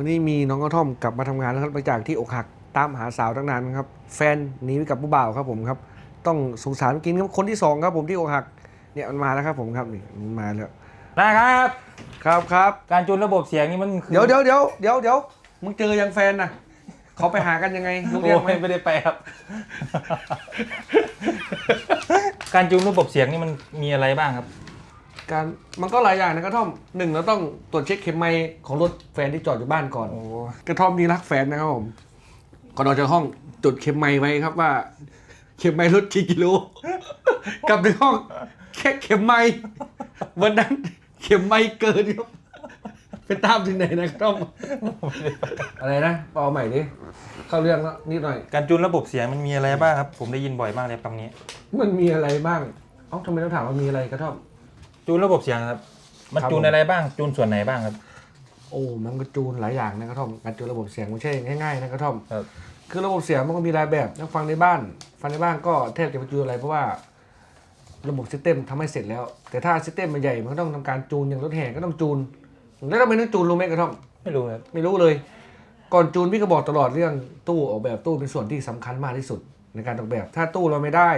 วันนี้มีน้องกระท่อมกลับมาทำงานแล้วครับหลังจากที่อกหักตามหาสาวตั้งนานครับ แฟนหนีไปกับผู้บ่าวครับผมครับ ต้องสงสารกินครับคนที่สองครับผมที่อกหักเนี่ยมันมาแล้วครับผมครับนี่มันมาแล้วนะครับ ครับครับการจูนระบบเสียงนี่มันคือเดี๋ยวเดี๋ยวเดี๋ยวเดี๋ยวเดี๋ยวมึงเจอยังแฟนน่ะเขาไปหากันยังไงรู้เรื่องโอ้ไหมยไม่ได้ไปครับ การจูนระบบเสียงนี่มันมีอะไรบ้างครับ การมันก็หลายอย่างนะกระท่อมหนึ่งเราต้องตรวจเช็คเข็มไมค์ของรถแฟนที่จอดอยู่บ้านก่อน โอ้กระท่อมนี่รักแฟนนะครับผมก่อนออกจากห้องจุดเข็มไม้ไว้ครับว่า เข็มไม้ลดกี่กิโล กลับถึงห้องแค่เข็มไม้วันนั้นเข็มไม้เกินครับไปตามถึงไหนนะกระท่อมอะไรนะเอาใหม่ดิเข้าเรื่องแล้วนิดหน่อย การจูนระบบเสียงมันมีอะไรบ้างครับ ผมได้ยินบ่อยมากเลยคำนี้ มันมีอะไรบ้างเอ้าทำไมต้องถามว่ามีอะไรกระท่อม จูนระบบเสียงครับ มันครับจูนผม อะไรบ้าง จูนส่วนไหนบ้างครับ โอ้มันก็จูนหลายอย่างนะกระท่อมการจูนระบบเสียงไม่ใช่ง่ายๆนะกระท่อม ครับ คือระบบเสียงมันก็มีหลายแบบนะฟังในบ้าน ฟังในบ้านก็แทบจะไม่จูนอะไรเพราะว่า ระบบซิสเต็มทำให้เสร็จแล้ว แต่ถ้าซิสเต็มมันใหญ่มันก็ต้องทำการจูนอย่างรถแห่ก็ต้องจูน แล้วทำไมต้องจูนรู้ไหมกระท่อม ไม่รู้ครับ ไม่รู้เลย ก่อนจูนพี่ก็บอกตลอดเรื่องตู้ออกแบบตู้เป็นส่วนที่สำคัญมากที่สุดในการออกแบบ ถ้าตู้เราไม่ได้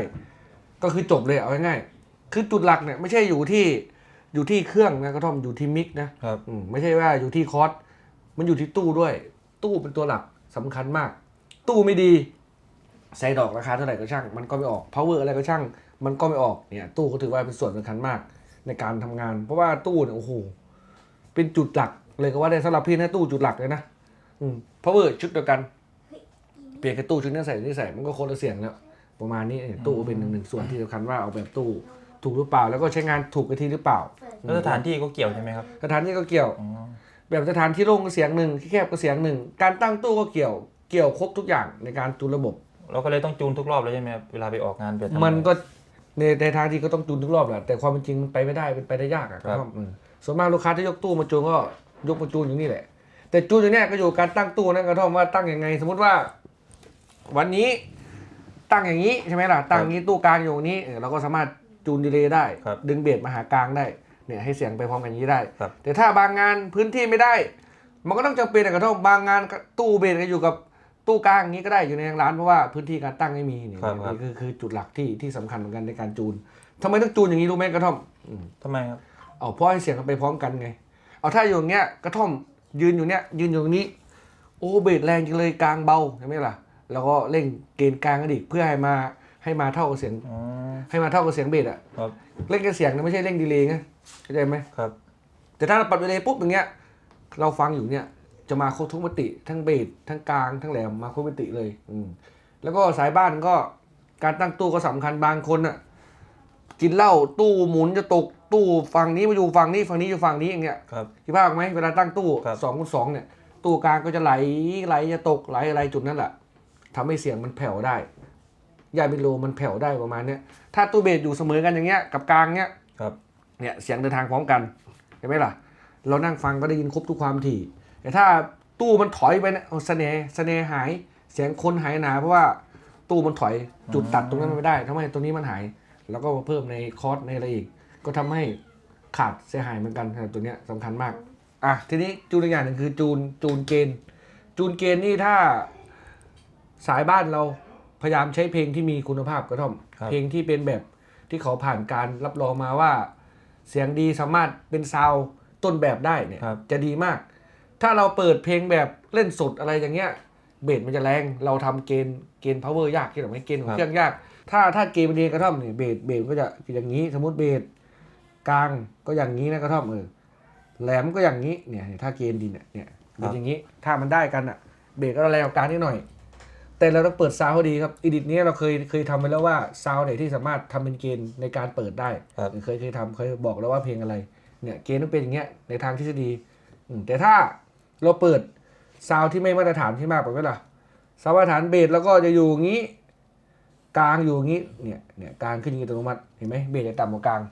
ก็คือจบเลยเอาง่ายๆ คือจุดหลักเนี่ยไม่ใช่อยู่ที่อยู่ที่เครื่องนะกระท่อมอยู่ที่มิกนะครับ อืมไม่ใช่ว่าอยู่ที่คอร์สมันอยู่ที่ตู้ด้วย ตู้เป็นตัวหลักสำคัญมาก ตู้ไม่ดี ใส่ดอกราคาเท่าไหร่ก็ช่าง มันก็ไม่ออก power อะไรก็ช่าง มันก็ไม่ออกเนี่ย ตู้ก็ถือว่าเป็นส่วนสำคัญมากในการทำงาน เพราะว่าตู้เนี่ยโอ้โหเป็นจุดหลักเลยก็ว่าได้สำหรับพี่นะตู้จุดหลักเลยนะอืม power ชุดเดียวกัน เปลี่ยนแค่ตู้ชุดนี้ใส่นี่ใส่มันก็คนละเสียงแล้วประมาณนี้เนี่ยตู้เป็นหนึ่งหนึ่งส่วนที่สำคัญว่าเอาแบบตู้ ถูกหรือเปล่า แล้วก็ใช้งานถูกกะทีหรือเปล่า แล้วสถานที่ก็เกี่ยวใช่ไหมครับสถานที่ก็เกี่ยว อ๋อแบบสถานที่โล่งก็เสียงหนึ่งที่แคบก็เสียงหนึ่ง การตั้งตู้ก็เกี่ยว เกี่ยวครบทุกอย่างในการจูนระบบ เราก็เลยต้องจูนทุกรอบเลยใช่ไหมครับเวลาไปออกงานไปทำมันก็ในในทางที่ก็ต้องจูนทุกรอบแหละแต่ความเป็นจริงมันไปไม่ได้เป็นไปได้ยากอะครับอืมส่วนมากลูกค้าที่ยกตู้มาจูนก็ยกมาจูนอยู่นี่แหละ แต่จูนอยู่เนี้ยก็อยู่การตั้งตู้นั่นกระท่อมว่าตั้งยังไง สมมติว่า วันนี้ตั้งอย่างนี้ใช่ไหมล่ะตั้งอย่างนี้ตู้กลางอยู่ตรงนี้เออเราก็สามารถ จูนดีเลย์ได้ ครับดึงเบสมาหากลางได้เนี่ยให้เสียงไปพร้อมกันอย่างนี้ได้ ครับ แต่ถ้าบางงานพื้นที่ไม่ได้ มันก็ต้องจำเป็นอะกระท่อมบางงานตู้เบสก็อยู่กับตู้กลางอย่างนี้ก็ได้อยู่ในร้านเพราะว่าพื้นที่การตั้งไม่มีเนี่ยครับครับ นี่คือคือจุดหลักที่ที่สำคัญเหมือนกันในการจูนทำไมต้องจูนอย่างนี้รู้ไหมกระท่อมอืม ทำไมครับ เอาเพราะให้เสียงมันไปพร้อมกันไง เอาถ้าอยู่อย่างเงี้ยกระท่อมยืนอยู่เนี้ยยืนอยู่ตรงนี้ โอ้เบสแรงจังเลยกลางเบาใช่ไหมล่ะ แล้วก็เร่งเกณฑ์กลางกันอีกเพื่อให้มา ให้มาเท่ากับเสียง อ๋อ ให้มาเท่ากับเสียงเบสอะครับเร่งกับเสียงนะไม่ใช่เร่งดีเลย์ไงเข้าใจไหมครับ แต่ถ้าเราปรับดีเลย์ปุ๊บอย่างเงี้ย เราฟังอยู่เนี่ย จะมาครบทุกมิติทั้งเบสทั้งกลางทั้งแหลมมาครบมิติเลย อืมแล้วก็สายบ้านก็การตั้งตู้ก็สำคัญบางคนอะกินเหล้าตู้หมุนจะตกตู้ฝั่งนี้มาอยู่ฝั่งนี้ฝั่งนี้อยู่ฝั่งนี้อย่างเงี้ย ครับ คิดภาพออกไหมเวลาตั้งตู้ครับ สองคูณสองเนี่ย ตู้กลางก็จะไหลไหลจะตกไหลอะไรจุดนั้นแหละทำให้เสียงมันแผ่วได้ ยาบิโลมันแผ่วได้ประมาณเนี้ยถ้าตู้เบสอยู่เสมอกันอย่างเงี้ยกับกลางเนี้ยครับเนี่ยเสียงเดินทางพร้อมกันเห็นไหมล่ะ เรานั่งฟังก็ได้ยินครบทุกความถี่ แต่ถ้าตู้มันถอยไปเนี่ยเอาเสน่ห์เสน่ห์หายเสียงคนหายหนาเพราะว่าตู้มันถอยจุดตัดตรงนั้นมันไม่ได้ทำให้ตรงนี้มันหาย แล้วก็มาเพิ่มในคอร์สในอะไรอีก ก็ทำให้ขาดเสียหายเหมือนกันตัวเนี้ยสำคัญมาก อะทีนี้จูนอีกอย่างหนึ่งคือจูนจูนเกณฑ์ จูนเกณฑ์นี่ถ้าสายบ้านเรา พยายามใช้เพลงที่มีคุณภาพกระท่อม ครับ เพลงที่เป็นแบบที่เขาผ่านการรับรองมาว่า เสียงดีสามารถเป็นซาวด์ต้นแบบได้เนี่ยครับ จะดีมาก ถ้าเราเปิดเพลงแบบเล่นสดอะไรอย่างเงี้ยเบสมันจะแรงเราทำเกณฑ์เกณฑ์ power ยากที่เราไม่เกณฑ์ของเครื่องยาก ถ้าถ้าเกณฑ์มันดีกระท่อมเนี่ยเบสเบสก็จะอย่างนี้สมมติเบสกลางก็อย่างนี้นะกระท่อมเออแหลมก็อย่างนี้เนี่ยถ้าเกณฑ์ดีเนี่ยเนี่ยเป็นอย่างนี้ถ้ามันได้กันอะเบสก็แรงกว่ากลางนิดหน่อย แต่เราต้องเปิดซาวด์ให้ดีครับอีดิทนี้เราเคยเคยทำไปแล้วว่าซาวด์ไหนที่สามารถทำเป็นเกณฑ์ในการเปิดได้ครับเคยเคยทำเคยบอกแล้วว่าเพลงอะไรเนี่ยเกณฑ์ต้องเป็นอย่างเงี้ยในทางทฤษฎีอืมแต่ถ้าเราเปิดซาวด์ที่ไม่มาตรฐานที่มากไปไหมล่ะซาวด์มาตรฐานเบสแล้วก็จะอยู่อย่างงี้ กลางอยู่อย่างงี้เนี่ยเนี่ยกลางขึ้นอย่างงี้อัตโนมัติเห็นไหมเบสจะต่ำกว่ากลาง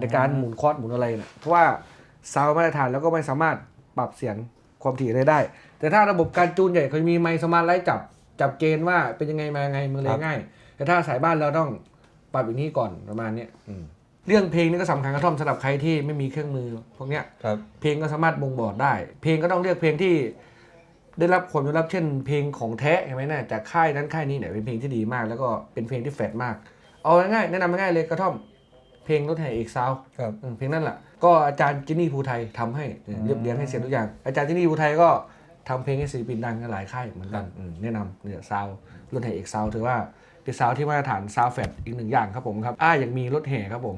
ในการหมุนคอร์ดหมุนอะไรเนี่ยเพราะว่าซาวด์มาตรฐานแล้วก็ไม่สามารถปรับเสียงความถี่อะไรได้ แต่ถ้าระบบการจูนใหญ่เขามีไมค์สมาร์ทไลท์จับ จับเกณฑ์ว่าเป็นยังไงมายังไงมือเลยง่าย แต่ถ้าสายบ้านเราต้องปรับอย่างนี้ก่อนประมาณเนี้ยอืมเรื่องเพลงนี่ก็สำคัญกระท่อมสำหรับใครที่ไม่มีเครื่องมือพวกเนี้ย ครับ เพลงก็สามารถบ่งบอกได้ เพลงก็ต้องเลือกเพลงที่ ได้รับความยอมรับเช่น เพลงของแท้เห็นไหมเนี่ยจากค่ายนั้นค่ายนี้เนี่ยเป็นเพลงที่ดีมาก แล้วก็เป็นเพลงที่แฟดมาก เอาง่ายๆแนะนำง่ายๆเลยกระท่อม เพลงรถแห่เอกซาวครับ อืมเพลงนั่นแหละก็อาจารย์จินนี่ภูไทยทำให้เนี่ยเรียบเรียงให้เสร็จทุกอย่าง อาจารย์จินนี่ภูไทยก็ ทำเพลงให้ศิลปินดังกันหลายค่ายเหมือนกันอืมแนะนำเนี่ยซาวรถแห่เอกซาวถือว่าเป็นซาวที่มาตรฐานซาวแฟดอีกหนึ่งอย่างครับผมครับอ้ายังมีรถแห่ครับผม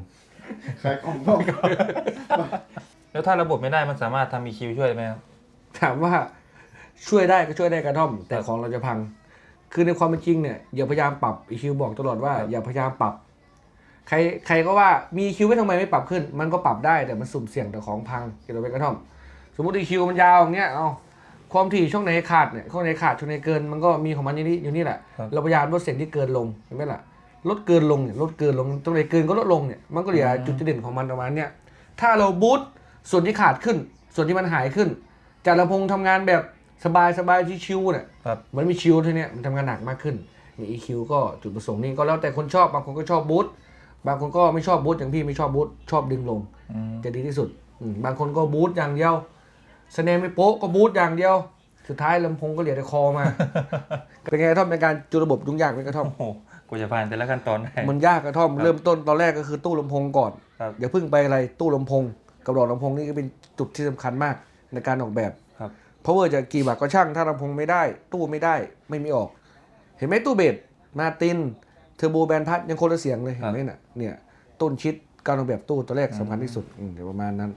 ขายของบ้างแล้วถ้าระบบไม่ได้มันสามารถทำ EQ ช่วยได้ไหมครับถามว่าช่วยได้ก็ช่วยได้กระท่อม แต่ของเราจะพัง คือในความเป็นจริงเนี่ยอย่าพยายามปรับอีคิวบอกตลอดว่าอย่าพยายามปรับ ใครใครก็ว่ามีคิวไว้ทำไมไม่ปรับขึ้น มันก็ปรับได้แต่มันสุ่มเสี่ยงต่อของพังเกี่ยวกับกระท่อม สมมติอีคิวมันยาวอย่างเงี้ยเอา ความถี่ช่วงไหนขาดเนี่ยช่วงไหนขาดช่วงไหนเกินมันก็มีของมันอยู่นี่อยู่นี่แหละครับเราพยายามลดเสียงที่เกินลงเห็นไหมล่ะลดเกินลงเนี่ยลดเกินลงตรงไหนเกินก็ลดลงเนี่ยมันก็เหลือจุดเด่นของมันประมาณเนี้ยถ้าเราบูตส่วนที่ขาดขึ้น ส่วนที่มันหายขึ้นจากลำโพงทำงานแบบสบายสบายที่ชิวๆเนี่ย ครับเหมันมีชิวเท่านี้มันทำงานหนักมากขึ้น มี EQ ก็จุดประสงค์นี่ก็แล้วแต่คนชอบบางคนก็ชอบบูตบางคนก็ไม่ชอบบูตอย่างพี่ไม่ชอบบูตชอบดึงลง อืม จะดีที่สุดอืมบางคนก็บูตอย่างเดียว สแนนไม่โป๊ะก็บูตอย่างเดียว สุดท้ายลำโพงก็เหลือแต่คอมา เป็นไงกระท่อมในการจุดระบบยุ่งยากไหมกระท่อม โอ้โหกว่าจะผ่านแต่ละขั้นตอนได้ มันยากกระท่อมครับเริ่มต้นตอนแรกก็คือตู้ลำโพงก่อน ครับ อย่าเพิ่งไปอะไรตู้ลำโพงกับดอกลำโพงนี่ก็เป็นจุดที่สำคัญมากในการออกแบบ ครับเพราะว่าจะกี่บาทก็ช่างถ้าลำโพงไม่ได้ ตู้ไม่ได้ไม่มีออก เห็นไหมตู้เบสมาตินเทอร์โบแบนพัดยังคนละเสียงเลยเห็นไหมน่ะเนี่ยต้นชิดการออกแบบตู้ตัวแรกสำคัญที่สุดอืมเดี๋ยวประมาณนั้น